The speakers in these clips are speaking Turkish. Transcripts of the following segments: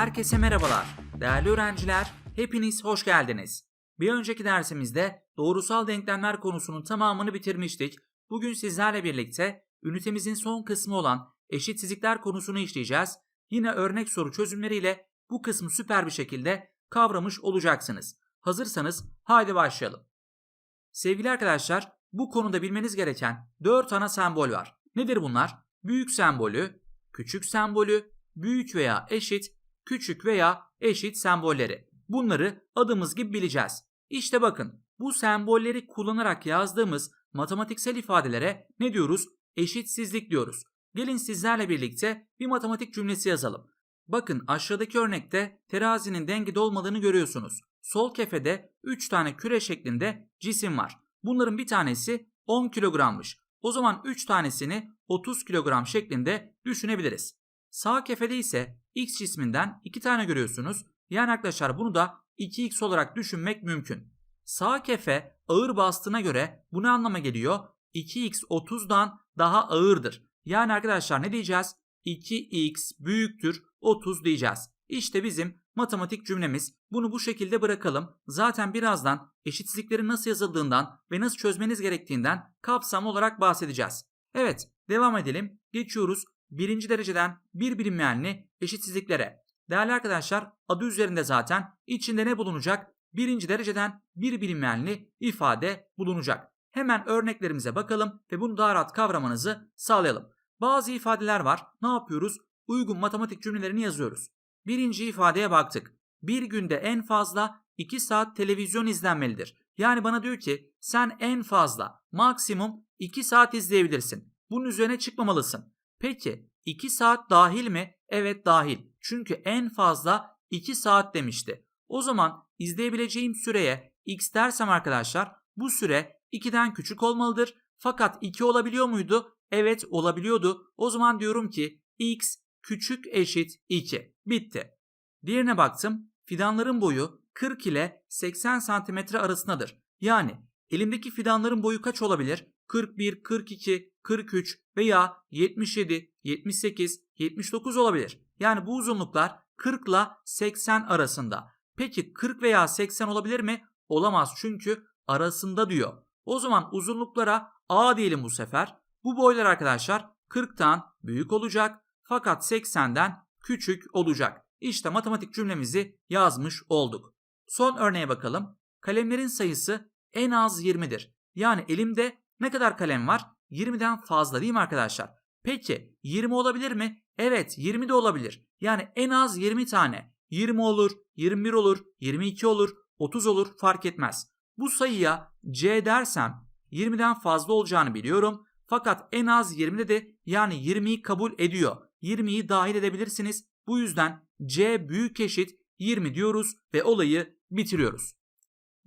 Herkese merhabalar. Değerli öğrenciler, hepiniz hoş geldiniz. Bir önceki dersimizde doğrusal denklemler konusunun tamamını bitirmiştik. Bugün sizlerle birlikte ünitemizin son kısmı olan eşitsizlikler konusunu işleyeceğiz. Yine örnek soru çözümleriyle bu kısmı süper bir şekilde kavramış olacaksınız. Hazırsanız haydi başlayalım. Sevgili arkadaşlar, bu konuda bilmeniz gereken 4 ana sembol var. Nedir bunlar? Büyük sembolü, küçük sembolü, büyük veya eşit, küçük veya eşit sembolleri. Bunları adımız gibi bileceğiz. İşte bakın bu sembolleri kullanarak yazdığımız matematiksel ifadelere ne diyoruz? Eşitsizlik diyoruz. Gelin sizlerle birlikte bir matematik cümlesi yazalım. Bakın aşağıdaki örnekte terazinin dengede olmadığını görüyorsunuz. Sol kefede 3 tane küre şeklinde cisim var. Bunların bir tanesi 10 kilogrammış. O zaman 3 tanesini 30 kilogram şeklinde düşünebiliriz. Sağ kefede ise x cisminden 2 tane görüyorsunuz. Yani arkadaşlar bunu da 2x olarak düşünmek mümkün. Sağ kefe ağır bastığına göre bu ne anlama geliyor? 2x 30'dan daha ağırdır. Yani arkadaşlar ne diyeceğiz? 2x büyüktür 30 diyeceğiz. İşte bizim matematik cümlemiz. Bunu bu şekilde bırakalım. Zaten birazdan eşitsizliklerin nasıl yazıldığından ve nasıl çözmeniz gerektiğinden kapsam olarak bahsedeceğiz. Evet, devam edelim. Geçiyoruz birinci dereceden bir bilinmeyenli eşitsizliklere. Değerli arkadaşlar adı üzerinde zaten içinde ne bulunacak? Birinci dereceden bir bilinmeyenli ifade bulunacak. Hemen örneklerimize bakalım ve bunu daha rahat kavramanızı sağlayalım. Bazı ifadeler var. Ne yapıyoruz? Uygun matematik cümlelerini yazıyoruz. Birinci ifadeye baktık. Bir günde en fazla 2 saat televizyon izlenmelidir. Yani bana diyor ki sen en fazla maksimum 2 saat izleyebilirsin. Bunun üzerine çıkmamalısın. Peki 2 saat dahil mi? Evet dahil. Çünkü en fazla 2 saat demişti. O zaman izleyebileceğim süreye x dersem arkadaşlar bu süre 2'den küçük olmalıdır. Fakat 2 olabiliyor muydu? Evet olabiliyordu. O zaman diyorum ki x küçük eşit 2. Bitti. Diğerine baktım. Fidanların boyu 40 ile 80 santimetre arasındadır. Yani elimdeki fidanların boyu kaç olabilir? 41, 42, 43 veya 77, 78, 79 olabilir. Yani bu uzunluklar 40 ile 80 arasında. Peki 40 veya 80 olabilir mi? Olamaz çünkü arasında diyor. O zaman uzunluklara A diyelim bu sefer. Bu boylar arkadaşlar 40'tan büyük olacak fakat 80'den küçük olacak. İşte matematik cümlemizi yazmış olduk. Son örneğe bakalım. Kalemlerin sayısı en az 20'dir. Yani elimde ne kadar kalem var? 20'den fazla değil mi arkadaşlar? Peki 20 olabilir mi? Evet 20 de olabilir. Yani en az 20 tane. 20 olur, 21 olur, 22 olur, 30 olur fark etmez. Bu sayıya C dersem 20'den fazla olacağını biliyorum. Fakat en az 20'de de yani 20'yi kabul ediyor. 20'yi dahil edebilirsiniz. Bu yüzden C büyük eşit 20 diyoruz ve olayı bitiriyoruz.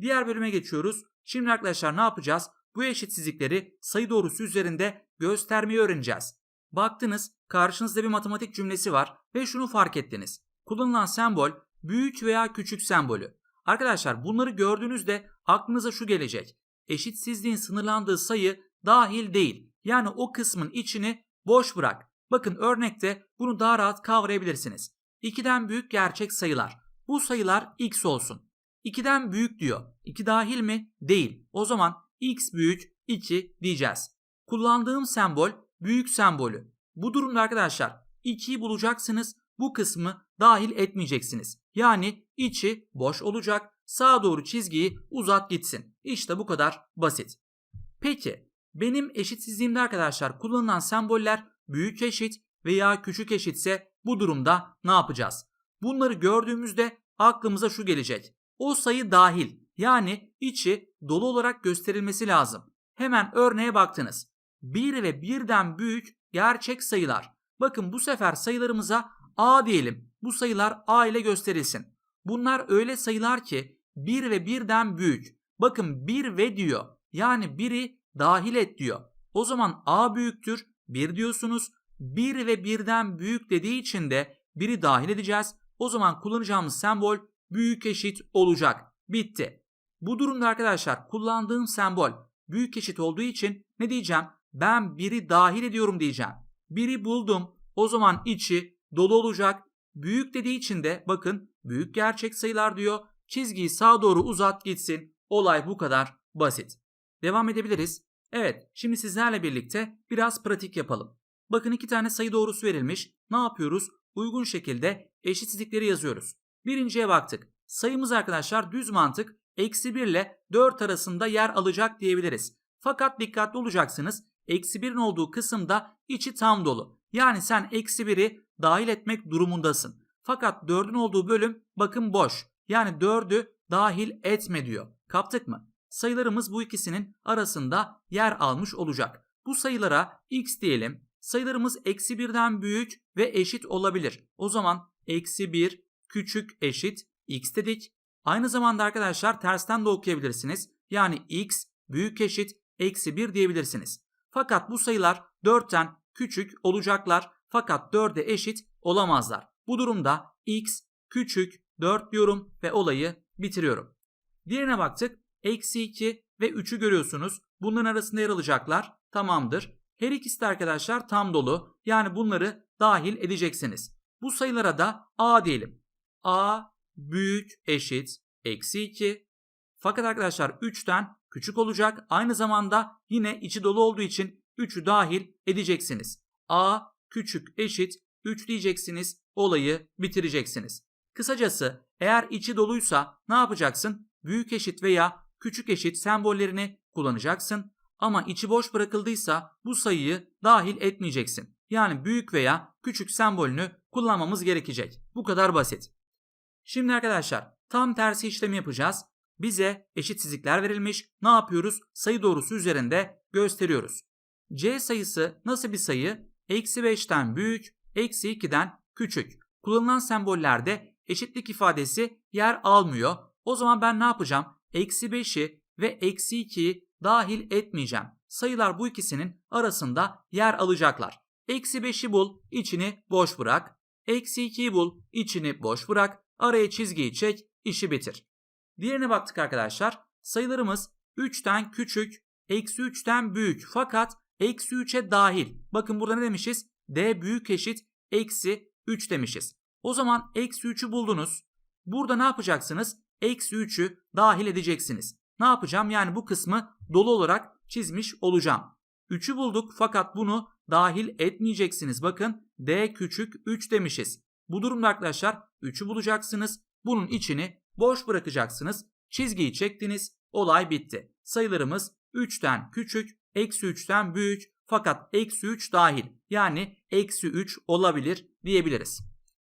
Diğer bölüme geçiyoruz. Şimdi arkadaşlar ne yapacağız? Bu eşitsizlikleri sayı doğrusu üzerinde göstermeyi öğreneceğiz. Baktınız karşınızda bir matematik cümlesi var ve şunu fark ettiniz. Kullanılan sembol büyük veya küçük sembolü. Arkadaşlar bunları gördüğünüzde aklınıza şu gelecek. Eşitsizliğin sınırlandığı sayı dahil değil. Yani o kısmın içini boş bırak. Bakın örnekte bunu daha rahat kavrayabilirsiniz. 2'den büyük gerçek sayılar. Bu sayılar x olsun. 2'den büyük diyor. 2 dahil mi? Değil. O zaman x büyük 2 diyeceğiz. Kullandığım sembol büyük sembolü. Bu durumda arkadaşlar 2'yi bulacaksınız. Bu kısmı dahil etmeyeceksiniz. Yani içi boş olacak. Sağa doğru çizgiyi uzat gitsin. İşte bu kadar basit. Peki benim eşitsizliğimde arkadaşlar kullanılan semboller büyük eşit veya küçük eşitse bu durumda ne yapacağız? Bunları gördüğümüzde aklımıza şu gelecek. O sayı dahil yani içi dolu olarak gösterilmesi lazım. Hemen örneğe baktınız. 1 ve 1'den büyük gerçek sayılar. Bakın bu sefer sayılarımıza A diyelim. Bu sayılar A ile gösterilsin. Bunlar öyle sayılar ki 1 ve 1'den büyük. Bakın 1 ve diyor. Yani 1'i dahil et diyor. O zaman A büyüktür 1 diyorsunuz. 1 ve 1'den büyük dediği için de 1'i dahil edeceğiz. O zaman kullanacağımız sembol büyük eşit olacak. Bitti. Bu durumda arkadaşlar kullandığım sembol büyük eşit olduğu için ne diyeceğim? Ben 1'i dahil ediyorum diyeceğim. 1'i buldum. O zaman içi dolu olacak. Büyük dediği için de bakın büyük gerçek sayılar diyor. Çizgiyi sağa doğru uzat gitsin. Olay bu kadar basit. Devam edebiliriz. Evet, şimdi sizlerle birlikte biraz pratik yapalım. Bakın iki tane sayı doğrusu verilmiş. Ne yapıyoruz? Uygun şekilde eşitsizlikleri yazıyoruz. Birinciye baktık. Sayımız arkadaşlar düz mantık eksi 1 ile 4 arasında yer alacak diyebiliriz. Fakat dikkatli olacaksınız. Eksi 1'in olduğu kısımda içi tam dolu. Yani sen eksi 1'i dahil etmek durumundasın. Fakat 4'ün olduğu bölüm bakın boş. Yani 4'ü dahil etme diyor. Kaptık mı? Sayılarımız bu ikisinin arasında yer almış olacak. Bu sayılara x diyelim. Sayılarımız eksi 1'den büyük ve eşit olabilir. O zaman eksi 1 küçük eşit x dedik. Aynı zamanda arkadaşlar tersten de okuyabilirsiniz. Yani x büyük eşit eksi 1 diyebilirsiniz. Fakat bu sayılar 4'ten küçük olacaklar fakat 4'e eşit olamazlar. Bu durumda x küçük 4 diyorum ve olayı bitiriyorum. Diğerine baktık. Eksi 2 ve 3'ü görüyorsunuz. Bunların arasında yer alacaklar. Tamamdır. Her ikisi de arkadaşlar tam dolu. Yani bunları dahil edeceksiniz. Bu sayılara da a diyelim. a büyük eşit eksi 2. Fakat arkadaşlar 3'ten küçük olacak. Aynı zamanda yine içi dolu olduğu için 3'ü dahil edeceksiniz. a küçük eşit 3 diyeceksiniz. Olayı bitireceksiniz. Kısacası eğer içi doluysa ne yapacaksın? Büyük eşit veya küçük eşit sembollerini kullanacaksın. Ama içi boş bırakıldıysa bu sayıyı dahil etmeyeceksin. Yani büyük veya küçük sembolünü kullanmamız gerekecek. Bu kadar basit. Şimdi arkadaşlar tam tersi işlemi yapacağız. Bize eşitsizlikler verilmiş. Ne yapıyoruz? Sayı doğrusu üzerinde gösteriyoruz. C sayısı nasıl bir sayı? Eksi 5'ten büyük, eksi 2'den küçük. Kullanılan sembollerde eşitlik ifadesi yer almıyor. O zaman ben ne yapacağım? Eksi 5'i ve eksi 2'yi dahil etmeyeceğim. Sayılar bu ikisinin arasında yer alacaklar. Eksi 5'i bul, içini boş bırak. Eksi 2'yi bul, içini boş bırak. Araya çizgiyi çek, işi bitir. Diğerine baktık arkadaşlar. Sayılarımız 3'ten küçük, eksi 3'ten büyük fakat eksi 3'e dahil. Bakın burada ne demişiz? D büyük eşit eksi 3 demişiz. O zaman eksi 3'ü buldunuz. Burada ne yapacaksınız? Eksi 3'ü dahil edeceksiniz. Ne yapacağım? Yani bu kısmı dolu olarak çizmiş olacağım. 3'ü bulduk fakat bunu dahil etmeyeceksiniz. Bakın D küçük 3 demişiz. Bu durumda arkadaşlar 3'ü bulacaksınız. Bunun içini boş bırakacaksınız. Çizgiyi çektiniz. Olay bitti. Sayılarımız 3'ten küçük, eksi 3'ten büyük fakat eksi 3 dahil. Yani eksi 3 olabilir diyebiliriz.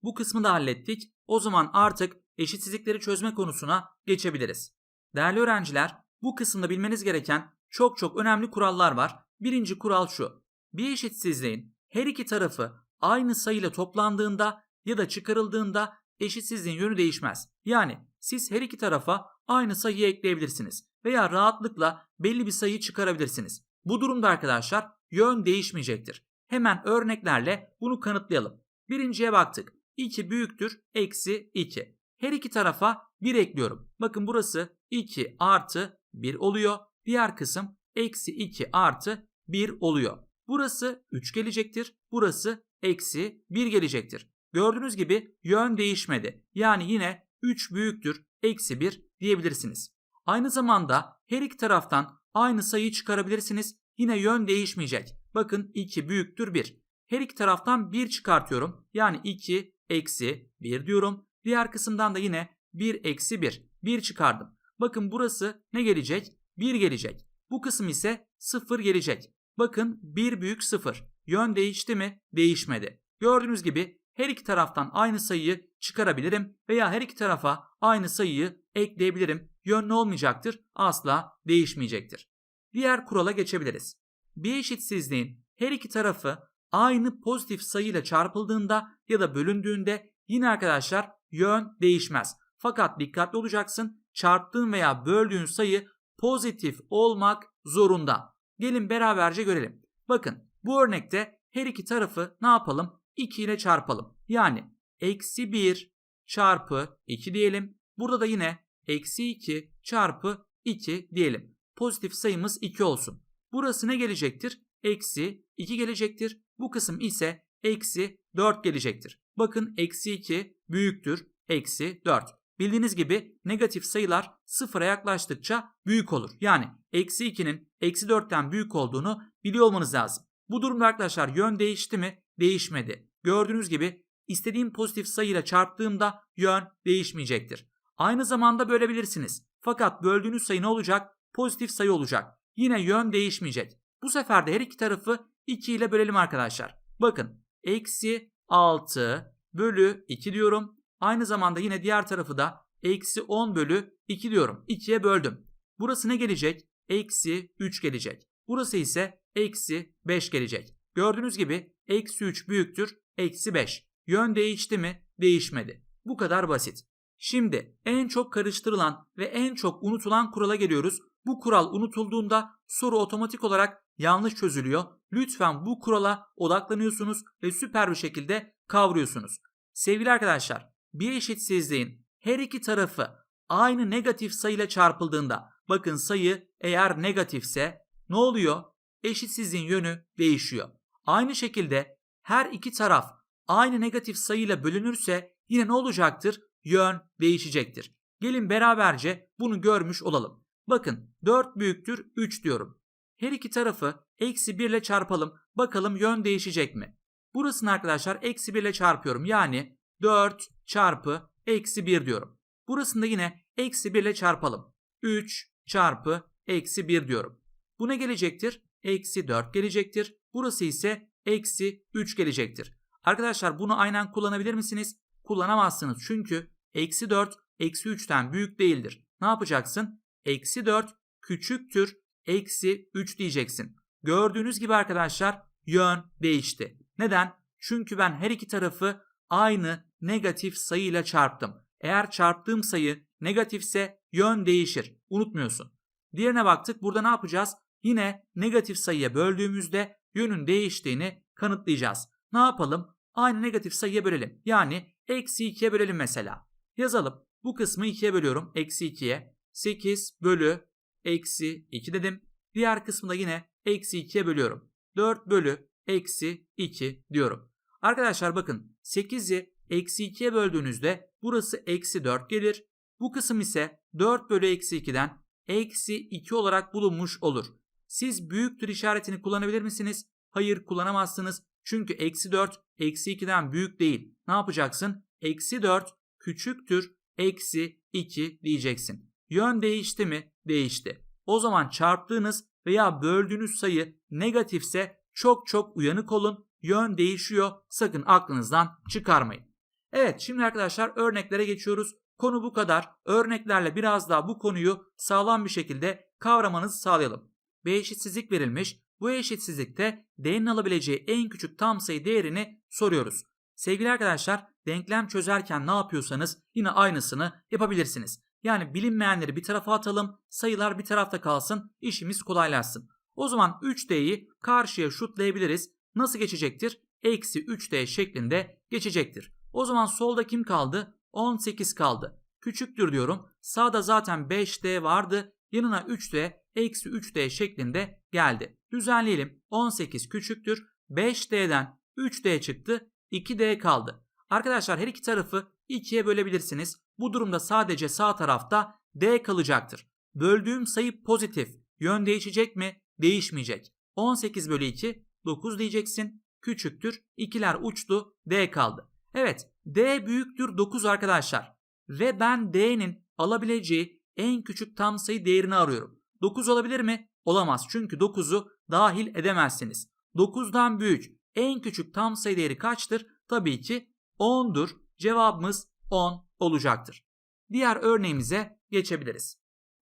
Bu kısmı da hallettik. O zaman artık eşitsizlikleri çözme konusuna geçebiliriz. Değerli öğrenciler, bu kısımda bilmeniz gereken çok çok önemli kurallar var. Birinci kural şu. Bir eşitsizliğin her iki tarafı aynı sayıyla toplandığında ya da çıkarıldığında eşitsizliğin yönü değişmez. Yani siz her iki tarafa aynı sayıyı ekleyebilirsiniz veya rahatlıkla belli bir sayıyı çıkarabilirsiniz. Bu durumda arkadaşlar yön değişmeyecektir. Hemen örneklerle bunu kanıtlayalım. Birinciye baktık. 2 büyüktür eksi 2. Her iki tarafa 1 ekliyorum. Bakın burası 2 artı 1 oluyor. Diğer kısım eksi 2 artı 1 oluyor. Burası 3 gelecektir. Burası eksi 1 gelecektir. Gördüğünüz gibi yön değişmedi. Yani yine 3 büyüktür eksi 1 diyebilirsiniz. Aynı zamanda her iki taraftan aynı sayıyı çıkarabilirsiniz. Yine yön değişmeyecek. Bakın 2 büyüktür 1. Her iki taraftan 1 çıkartıyorum. Yani 2 eksi 1 diyorum. Diğer kısımdan da yine 1 eksi 1. 1 çıkardım. Bakın burası ne gelecek? 1 gelecek. Bu kısım ise 0 gelecek. Bakın 1 büyük 0. Yön değişti mi? Değişmedi. Gördüğünüz gibi her iki taraftan aynı sayıyı çıkarabilirim veya her iki tarafa aynı sayıyı ekleyebilirim. Yön ne olmayacaktır? Asla değişmeyecektir. Diğer kurala geçebiliriz. Bir eşitsizliğin her iki tarafı aynı pozitif sayıyla çarpıldığında ya da bölündüğünde yine arkadaşlar yön değişmez. Fakat dikkatli olacaksın. Çarptığın veya böldüğün sayı pozitif olmak zorunda. Gelin beraberce görelim. Bakın bu örnekte her iki tarafı ne yapalım? 2 ile çarpalım. Yani eksi 1 çarpı 2 diyelim. Burada da yine eksi 2 çarpı 2 diyelim. Pozitif sayımız 2 olsun. Burası ne gelecektir? Eksi 2 gelecektir. Bu kısım ise eksi 4 gelecektir. Bakın eksi 2 büyüktür eksi 4. Bildiğiniz gibi negatif sayılar sıfıra yaklaştıkça büyük olur. Yani eksi 2'nin eksi 4'ten büyük olduğunu biliyor olmanız lazım. Bu durumda arkadaşlar yön değişti mi? Değişmedi. Gördüğünüz gibi istediğim pozitif sayıyla çarptığımda yön değişmeyecektir. Aynı zamanda bölebilirsiniz. Fakat böldüğünüz sayı ne olacak? Pozitif sayı olacak. Yine yön değişmeyecek. Bu sefer de her iki tarafı 2 ile bölelim arkadaşlar. Bakın eksi 6 bölü 2 diyorum. Aynı zamanda yine diğer tarafı da eksi 10 bölü 2 diyorum. 2'ye böldüm. Burası ne gelecek? Eksi 3 gelecek. Burası ise eksi 5 gelecek. Gördüğünüz gibi eksi 3 büyüktür eksi 5. Yön değişti mi? Değişmedi. Bu kadar basit. Şimdi en çok karıştırılan ve en çok unutulan kurala geliyoruz. Bu kural unutulduğunda soru otomatik olarak yanlış çözülüyor. Lütfen bu kurala odaklanıyorsunuz ve süper bir şekilde kavruyorsunuz. Sevgili arkadaşlar, bir eşitsizliğin her iki tarafı aynı negatif sayıyla çarpıldığında bakın sayı eğer negatifse ne oluyor? Eşitsizliğin yönü değişiyor. Aynı şekilde her iki taraf aynı negatif sayıyla bölünürse yine ne olacaktır? Yön değişecektir. Gelin beraberce bunu görmüş olalım. Bakın 4 büyüktür 3 diyorum. Her iki tarafı eksi 1 ile çarpalım. Bakalım yön değişecek mi? Burasını arkadaşlar eksi 1 ile çarpıyorum. Yani 4 çarpı eksi 1 diyorum. Burasını da yine eksi 1 ile çarpalım. 3 çarpı eksi 1 diyorum. Bu ne gelecektir? Eksi 4 gelecektir. Burası ise eksi 3 gelecektir. Arkadaşlar bunu aynen kullanabilir misiniz? Kullanamazsınız çünkü eksi 4 eksi 3'ten büyük değildir. Ne yapacaksın? Eksi 4 küçüktür eksi 3 diyeceksin. Gördüğünüz gibi arkadaşlar yön değişti. Neden? Çünkü ben her iki tarafı aynı negatif sayıyla çarptım. Eğer çarptığım sayı negatifse yön değişir. Unutmuyorsun. Diğerine baktık. Burada ne yapacağız? Yine negatif sayıya böldüğümüzde yönün değiştiğini kanıtlayacağız. Ne yapalım? Aynı negatif sayıya bölelim. Yani eksi 2'ye bölelim mesela. Yazalım. Bu kısmı 2'ye bölüyorum. Eksi 2'ye. 8 bölü eksi 2 dedim. Diğer kısmı da yine eksi 2'ye bölüyorum. 4 bölü eksi 2 diyorum. Arkadaşlar bakın 8'i eksi 2'ye böldüğünüzde burası eksi 4 gelir. Bu kısım ise 4 bölü eksi 2'den eksi 2 olarak bulunmuş olur. Siz büyüktür işaretini kullanabilir misiniz? Hayır kullanamazsınız. Çünkü eksi 4 eksi 2'den büyük değil. Ne yapacaksın? Eksi 4 küçüktür eksi 2 diyeceksin. Yön değişti mi? Değişti. O zaman çarptığınız veya böldüğünüz sayı negatifse çok çok uyanık olun. Yön değişiyor. Sakın aklınızdan çıkarmayın. Evet şimdi arkadaşlar örneklere geçiyoruz. Konu bu kadar. Örneklerle biraz daha bu konuyu sağlam bir şekilde kavramanızı sağlayalım. Bir eşitsizlik verilmiş. Bu eşitsizlikte D'nin alabileceği en küçük tam sayı değerini soruyoruz. Sevgili arkadaşlar denklem çözerken ne yapıyorsanız yine aynısını yapabilirsiniz. Yani bilinmeyenleri bir tarafa atalım, sayılar bir tarafta kalsın, işimiz kolaylaşsın. O zaman 3D'yi karşıya şutlayabiliriz. Nasıl geçecektir? Eksi 3D şeklinde geçecektir. O zaman solda kim kaldı? 18 kaldı. Küçüktür diyorum. Sağda zaten 5D vardı. Yanına 3D eksi 3D şeklinde geldi. Düzenleyelim. 18 küçüktür. 5D'den 3D çıktı. 2D kaldı. Arkadaşlar her iki tarafı 2'ye bölebilirsiniz. Bu durumda sadece sağ tarafta D kalacaktır. Böldüğüm sayı pozitif. Yön değişecek mi? Değişmeyecek. 18 bölü 2 9 diyeceksin. Küçüktür. İkiler uçtu. D kaldı. Evet D büyüktür 9 arkadaşlar. Ve ben D'nin alabileceği en küçük tam sayı değerini arıyorum. 9 olabilir mi? Olamaz çünkü 9'u dahil edemezsiniz. 9'dan büyük en küçük tam sayı değeri kaçtır? Tabii ki 10'dur. Cevabımız 10 olacaktır. Diğer örneğimize geçebiliriz.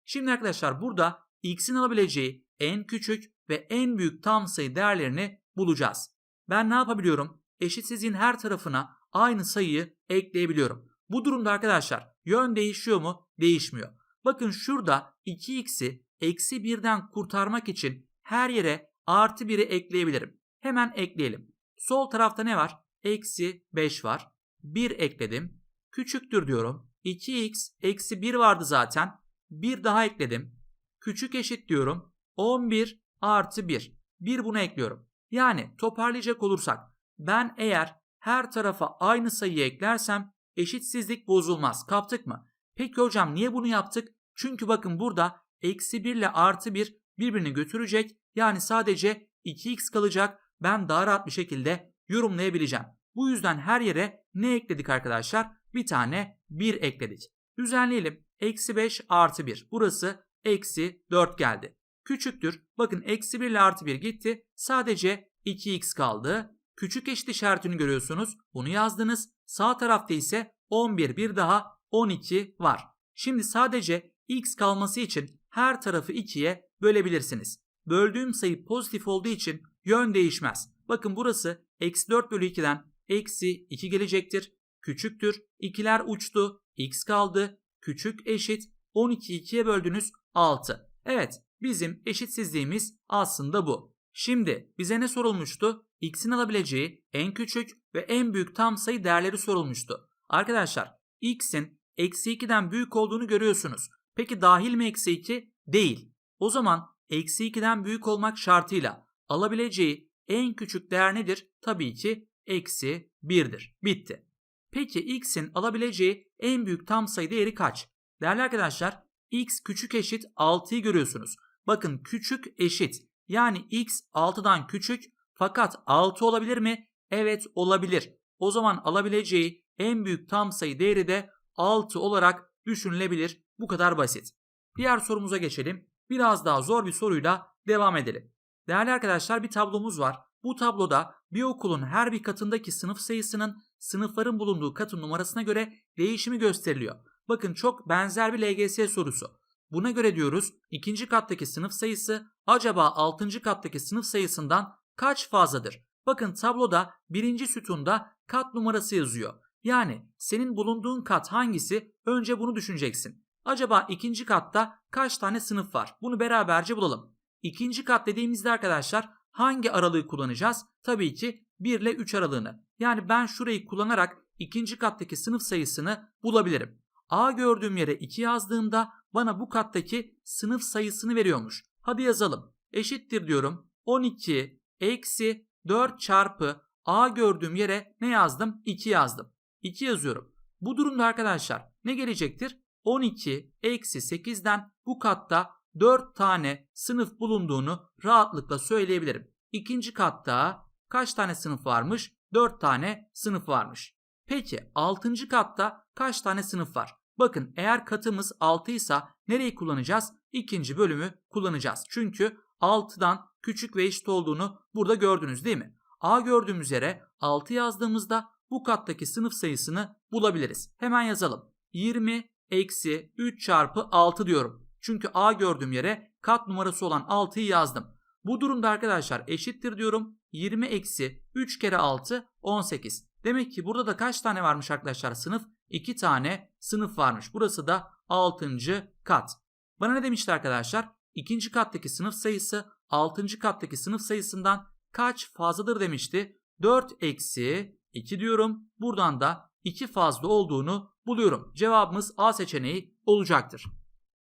Şimdi arkadaşlar burada x'in alabileceği en küçük ve en büyük tam sayı değerlerini bulacağız. Ben ne yapabiliyorum? Eşitsizliğin her tarafına aynı sayıyı ekleyebiliyorum. Bu durumda arkadaşlar yön değişiyor mu? Değişmiyor. Bakın şurada 2x'i eksi 1'den kurtarmak için her yere artı 1'i ekleyebilirim. Hemen ekleyelim. Sol tarafta ne var? Eksi 5 var. 1 ekledim. Küçüktür diyorum. 2x eksi 1 vardı zaten. 1 daha ekledim. Küçük eşit diyorum. 11 artı 1. 1 bunu ekliyorum. Yani toparlayacak olursak ben eğer her tarafa aynı sayıyı eklersem eşitsizlik bozulmaz. Kaptık mı? Peki hocam niye bunu yaptık? Çünkü bakın burada eksi 1 ile artı 1 birbirini götürecek. Yani sadece 2x kalacak. Ben daha rahat bir şekilde yorumlayabileceğim. Bu yüzden her yere ne ekledik arkadaşlar? Bir tane 1 ekledik. Düzenleyelim. Eksi 5 artı 1. Burası eksi 4 geldi. Küçüktür. Bakın eksi 1 ile artı 1 gitti. Sadece 2x kaldı. Küçük eşit işaretini görüyorsunuz. Bunu yazdınız. Sağ tarafta ise 11 bir daha 12 var. Şimdi sadece x kalması için her tarafı 2'ye bölebilirsiniz. Böldüğüm sayı pozitif olduğu için yön değişmez. Bakın burası eksi 4 bölü 2'den eksi 2 gelecektir. Küçüktür. 2'ler uçtu. x kaldı. Küçük eşit 12'yi 2'ye böldünüz 6. Evet bizim eşitsizliğimiz aslında bu. Şimdi bize ne sorulmuştu? X'in alabileceği en küçük ve en büyük tam sayı değerleri sorulmuştu. Arkadaşlar X'in eksi 2'den büyük olduğunu görüyorsunuz. Peki dahil mi eksi 2? Değil. O zaman eksi 2'den büyük olmak şartıyla alabileceği en küçük değer nedir? Tabii ki eksi 1'dir. Bitti. Peki x'in alabileceği en büyük tam sayı değeri kaç? Değerli arkadaşlar x küçük eşit 6'yı görüyorsunuz. Bakın küçük eşit yani x 6'dan küçük fakat 6 olabilir mi? Evet olabilir. O zaman alabileceği en büyük tam sayı değeri de 6 olarak düşünülebilir. Bu kadar basit. Diğer sorumuza geçelim. Biraz daha zor bir soruyla devam edelim. Değerli arkadaşlar bir tablomuz var. Bu tabloda bir okulun her bir katındaki sınıf sayısının sınıfların bulunduğu katın numarasına göre değişimi gösteriliyor. Bakın çok benzer bir LGS sorusu. Buna göre diyoruz ikinci kattaki sınıf sayısı acaba altıncı kattaki sınıf sayısından kaç fazladır? Bakın tabloda birinci sütunda kat numarası yazıyor. Yani senin bulunduğun kat hangisi? Önce bunu düşüneceksin. Acaba ikinci katta kaç tane sınıf var? Bunu beraberce bulalım. İkinci kat dediğimizde arkadaşlar hangi aralığı kullanacağız? Tabii ki 1 ile 3 aralığını. Yani ben şurayı kullanarak ikinci kattaki sınıf sayısını bulabilirim. A gördüğüm yere 2 yazdığımda bana bu kattaki sınıf sayısını veriyormuş. Hadi yazalım. Eşittir diyorum. 12 eksi 4 çarpı A gördüğüm yere ne yazdım? 2 yazdım. 2 yazıyorum. Bu durumda arkadaşlar ne gelecektir? 12 eksi 8'den bu katta 4 tane sınıf bulunduğunu rahatlıkla söyleyebilirim. İkinci katta kaç tane sınıf varmış? 4 tane sınıf varmış. Peki 6. katta kaç tane sınıf var? Bakın eğer katımız 6 ise nereyi kullanacağız? İkinci bölümü kullanacağız. Çünkü 6'dan küçük ve eşit olduğunu burada gördünüz değil mi? A gördüğümüz yere 6 yazdığımızda bu kattaki sınıf sayısını bulabiliriz. Hemen yazalım. 20 eksi 3 çarpı 6 diyorum. Çünkü A gördüğüm yere kat numarası olan 6'yı yazdım. Bu durumda arkadaşlar eşittir diyorum. 20 eksi 3 kere 6 18. Demek ki burada da kaç tane varmış arkadaşlar sınıf? 2 tane sınıf varmış. Burası da 6. kat. Bana ne demişti arkadaşlar? İkinci kattaki sınıf sayısı 6. kattaki sınıf sayısından kaç fazladır demişti. 4 eksi 2 diyorum. Buradan da 2 fazla olduğunu buluyorum. Cevabımız A seçeneği olacaktır.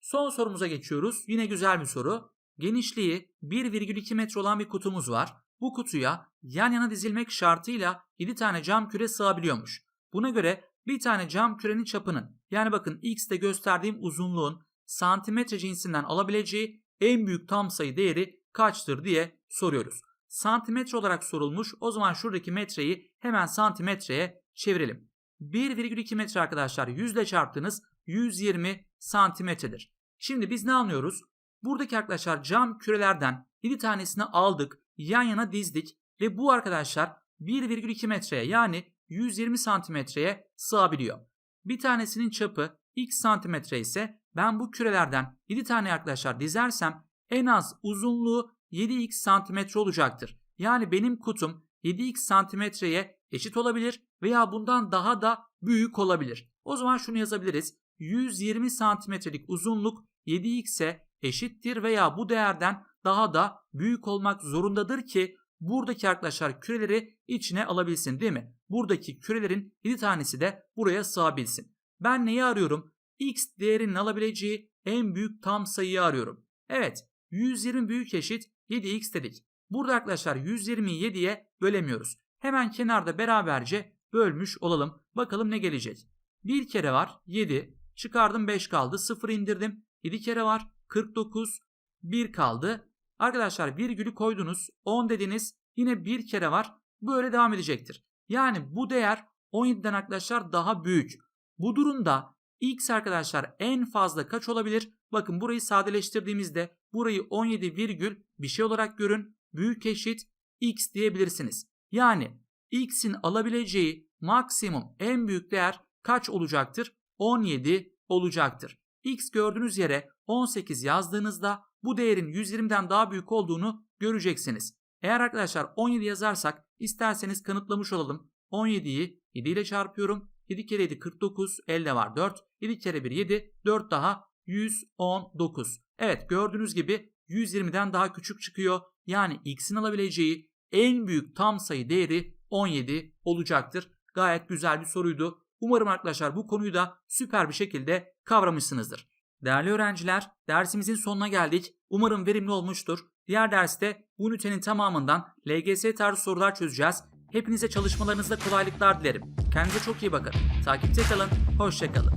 Son sorumuza geçiyoruz. Yine güzel bir soru. Genişliği 1,2 metre olan bir kutumuz var. Bu kutuya yan yana dizilmek şartıyla 7 tane cam küre sığabiliyormuş. Buna göre bir tane cam kürenin çapının yani bakın x'te gösterdiğim uzunluğun santimetre cinsinden alabileceği en büyük tam sayı değeri kaçtır diye soruyoruz. Santimetre olarak sorulmuş. O zaman şuradaki metreyi hemen santimetreye çevirelim. 1,2 metre arkadaşlar 100 ile çarptığınız 120 santimetredir. Şimdi biz ne anlıyoruz? Buradaki arkadaşlar cam kürelerden 7 tanesini aldık, yan yana dizdik ve bu arkadaşlar 1,2 metreye yani 120 santimetreye sığabiliyor. Bir tanesinin çapı x santimetre ise ben bu kürelerden 7 tane arkadaşlar dizersem en az uzunluğu 7x santimetre olacaktır. Yani benim kutum 7x santimetreye eşit olabilir veya bundan daha da büyük olabilir. O zaman şunu yazabiliriz. 120 santimetrelik uzunluk 7x'e eşittir veya bu değerden daha da büyük olmak zorundadır ki buradaki arkadaşlar küreleri içine alabilsin değil mi? Buradaki kürelerin 7 tanesi de buraya sığabilsin. Ben neyi arıyorum? x değerinin alabileceği en büyük tam sayıyı arıyorum. Evet 120 büyük eşit 7x dedik. Burada arkadaşlar 120'yi 7'ye bölemiyoruz. Hemen kenarda beraberce bölmüş olalım. Bakalım ne gelecek. Bir kere var 7. Çıkardım 5 kaldı. 0 indirdim. 7 kere var 49. 1 kaldı. Arkadaşlar virgülü koydunuz. 10 dediniz. Yine bir kere var. Böyle devam edecektir. Yani bu değer 17'den arkadaşlar daha büyük. Bu durumda x arkadaşlar en fazla kaç olabilir? Bakın burayı sadeleştirdiğimizde burayı 17 virgül bir şey olarak görün. Büyük eşit x diyebilirsiniz. Yani x'in alabileceği maksimum en büyük değer kaç olacaktır? 17 olacaktır. x gördüğünüz yere 18 yazdığınızda bu değerin 120'den daha büyük olduğunu göreceksiniz. Eğer arkadaşlar 17 yazarsak isterseniz kanıtlamış olalım. 17'yi 7 ile çarpıyorum. 7 kere 7 49 elde var 4. 7 kere 1 7 4 daha 119. Evet gördüğünüz gibi 120'den daha küçük çıkıyor. Yani x'in alabileceği en büyük tam sayı değeri 17 olacaktır. Gayet güzel bir soruydu. Umarım arkadaşlar bu konuyu da süper bir şekilde kavramışsınızdır. Değerli öğrenciler, dersimizin sonuna geldik. Umarım verimli olmuştur. Diğer derste bu ünitenin tamamından LGS tarzı sorular çözeceğiz. Hepinize çalışmalarınızda kolaylıklar dilerim. Kendinize çok iyi bakın. Takipte kalın. Hoşçakalın.